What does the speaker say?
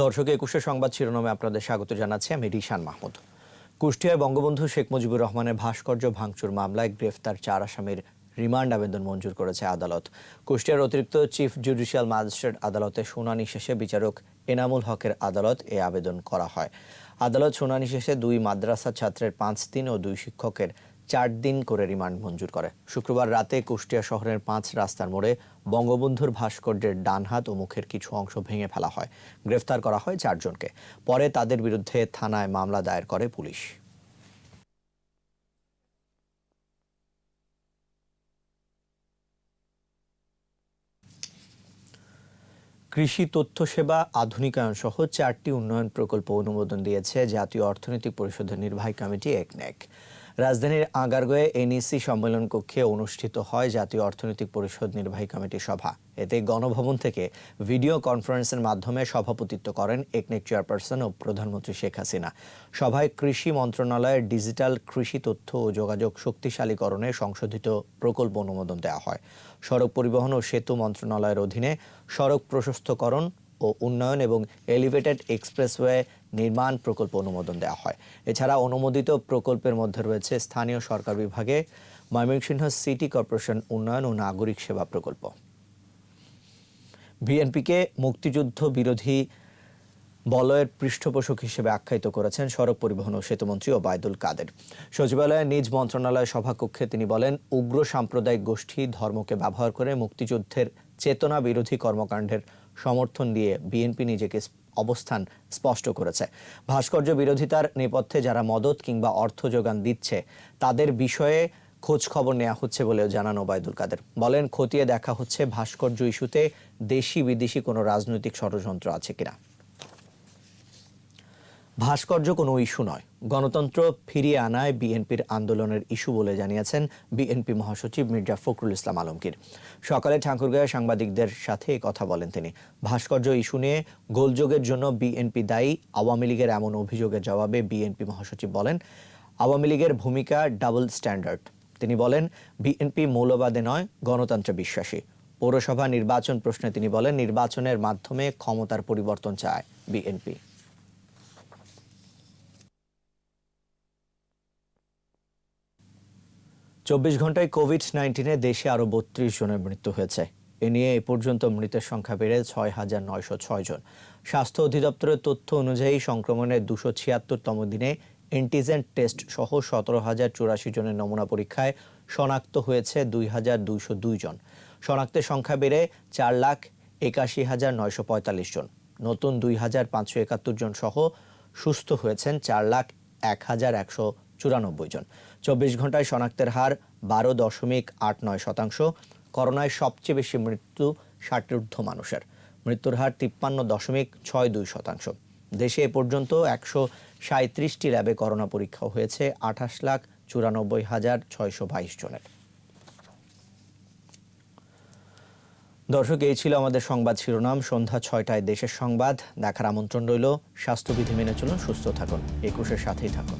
দর্শক একুশে সংবাদ শিরোনামে আপনাদের স্বাগত জানাচ্ছি আমি রিশান মাহমুদ। কুষ্টিয়ায় বঙ্গবন্ধু শেখ মুজিবুর রহমানের ভাস্কর্য ভাঙচুর মামলায় গ্রেফতার চার আসামির রিমান্ড আবেদন মঞ্জুর করেছে আদালত। কুষ্টিয়ার অতিরিক্ত চিফ জুডিশিয়াল ম্যাজিস্ট্রেট আদালতে শুনানি শেষে বিচারক এনামুল হকের আদালত এ আবেদন করা হয়। আদালত শুনানি শেষে দুই মাদ্রাসা ছাত্রের পাঁচ দিন ও দুই শিক্ষকের চার দিন করে রিমান্ড মঞ্জুর করে। শুক্রবার রাতে কুষ্টিয়া শহরের পাঁচ রাস্তার মোড়ে বঙ্গবন্ধুর ভাস্কর্যের ডান হাত ও মুখের কিছু অংশ ভেঙে ফেলা হয়। গ্রেফতার করা হয় চারজনকে। পরে তাদের বিরুদ্ধে থানায় মামলা দায়ের করে পুলিশ। কৃষি তথ্য সেবা আধুনিকায়ন সহ চারটি উন্নয়ন প্রকল্প অনুমোদন দিয়েছে জাতীয় অর্থনৈতিক পরিষদের নির্বাহী কমিটি একনেক রাজধানীর আগারগোয়ে এনইসি সম্মেলন কক্ষে অনুষ্ঠিত হয় জাতীয় অর্থনৈতিক পরিষদ নির্বাহী কমিটি সভা। এতে গণভবন থেকে ভিডিও কনফারেন্সের মাধ্যমে সভাপতিত্ব করেন একনেক চেয়ারপারসন ও প্রধানমন্ত্রী শেখ হাসিনা। সভায় কৃষি মন্ত্রণালয়ের ডিজিটাল কৃষি তথ্য ও যোগাযোগ শক্তিশালীকরণে সংশোধিত প্রকল্প অনুমোদন দেওয়া হয়। সড়ক পরিবহন ও সেতু মন্ত্রণালয়ের অধীনে সড়ক প্রশস্তকরণ ও উন্নয়ন এবং এলিভেটেড এক্সপ্রেসওয়ে নির্মাণ প্রকল্প অনুমোদন দেওয়া হয়। এছাড়া অনুমোদিত প্রকল্পের মধ্যে রয়েছে স্থানীয় সরকার বিভাগে ময়মনসিংহ সিটি কর্পোরেশন উন্নয়ন ও নাগরিক সেবা প্রকল্প। বিএনপিকে মুক্তিযুদ্ধ বিরোধী বলয়ের পৃষ্ঠপোষক হিসেবে আখ্যায়িত করেছেন সড়ক পরিবহন ও সেতুমন্ত্রী ওবায়দুল কাদের। সচিবালয়ে নিজ মন্ত্রণালয় সভাকক্ষে তিনি বলেন, উগ্র সাম্প্রদায়িক গোষ্ঠী ধর্মকে ব্যবহার করে মুক্তিযুদ্ধের চেতনা বিরোধী কর্মকাণ্ডের সমর্থন দিয়ে বিএনপি নিজেকে অবস্থান স্পষ্ট করেছে। ভাস্কর্য বিরোধিতার নেপথ্যে যারা মদত কিংবা অর্থ যোগান দিচ্ছে, তাদের বিষয়ে খোঁজ খবর নেওয়া হচ্ছে বলেও জানান ওবায়দুল কাদের। বলেন, খতিয়ে দেখা হচ্ছে ভাস্কর্য ইস্যুতে দেশি বিদেশি কোনো রাজনৈতিক ষড়যন্ত্র আছে কিনা। ভাস্কর্য কোনো ইস্যু নয়। গণতন্ত্র ফিরিয়ে আনায় বিএনপির আন্দোলনের ইস্যু বলে জানিয়েছেন বিএনপি মহাসচিব মির্জা ফখরুল ইসলাম আলমগীর। সকালে ঠাকুরগাঁয়ে সাংবাদিকদের সাথে কথা বলেন তিনি। ভাস্কর্য ইস্যু নিয়ে গোলযোগের জন্য বিএনপি দায়ী, আওয়ামী লীগের এমন অভিযোগের জবাবে বিএনপি মহাসচিব বলেন, আওয়ামী লীগের ভূমিকা ডাবল স্ট্যান্ডার্ড। তিনি বলেন, বিএনপি মৌলবাদে নয়, গণতন্ত্রে বিশ্বাসী। পৌরসভা নির্বাচন প্রশ্নে তিনি বলেন, নির্বাচনের মাধ্যমে ক্ষমতার পরিবর্তন চায় বিএনপি। চব্বিশ ঘন্টায় কোভিড নাইন্টিনে দেশে আরও বত্রিশ জনের মৃত্যু হয়েছে। এ নিয়ে এ পর্যন্ত মৃতের সংখ্যা বেড়ে ছয় হাজার নয়শো ছয় জন। স্বাস্থ্য অধিদপ্তরের তথ্য অনুযায়ী সংক্রমণের দুশো ছিয়াত্তরতম দিনে অ্যান্টিজেন টেস্ট সহ সতেরো হাজার চুরাশি জনের নমুনা পরীক্ষায় শনাক্ত হয়েছে দুই হাজার দুইশো দুই জন। শনাক্তের সংখ্যা বেড়ে চার লাখ একাশি হাজার নয়শো পঁয়তাল্লিশ জন। নতুন দুই হাজার পাঁচশো একাত্তর জন সহ সুস্থ হয়েছেন চার লাখ এক হাজার একশো চুরানব্বই জন। চব্বিশ ঘন্টায় শনাক্তের হার বারো দশমিক আট নয় শতাংশ। করোনায় সবচেয়ে বেশি মৃত্যু ষাটের ঊর্ধ্ব মানুষের। মৃত্যুর হার তিপ্পান্ন দশমিক ছয় দুই শতাংশ। দেশে এ পর্যন্ত একশো সাঁত্রিশটি ল্যাবে করোনা পরীক্ষা হয়েছে, আঠাশ লাখ চুরানব্বই হাজার ছয়শো বাইশ জনের। দর্শক, এই ছিল আমাদের সংবাদ শিরোনাম। সন্ধ্যা ছয়টায় দেশের সংবাদ। দেখার আমন্ত্রণ রইল। স্বাস্থ্যবিধি মেনে চলুন, সুস্থ থাকুন। একুশের সাথেই থাকুন।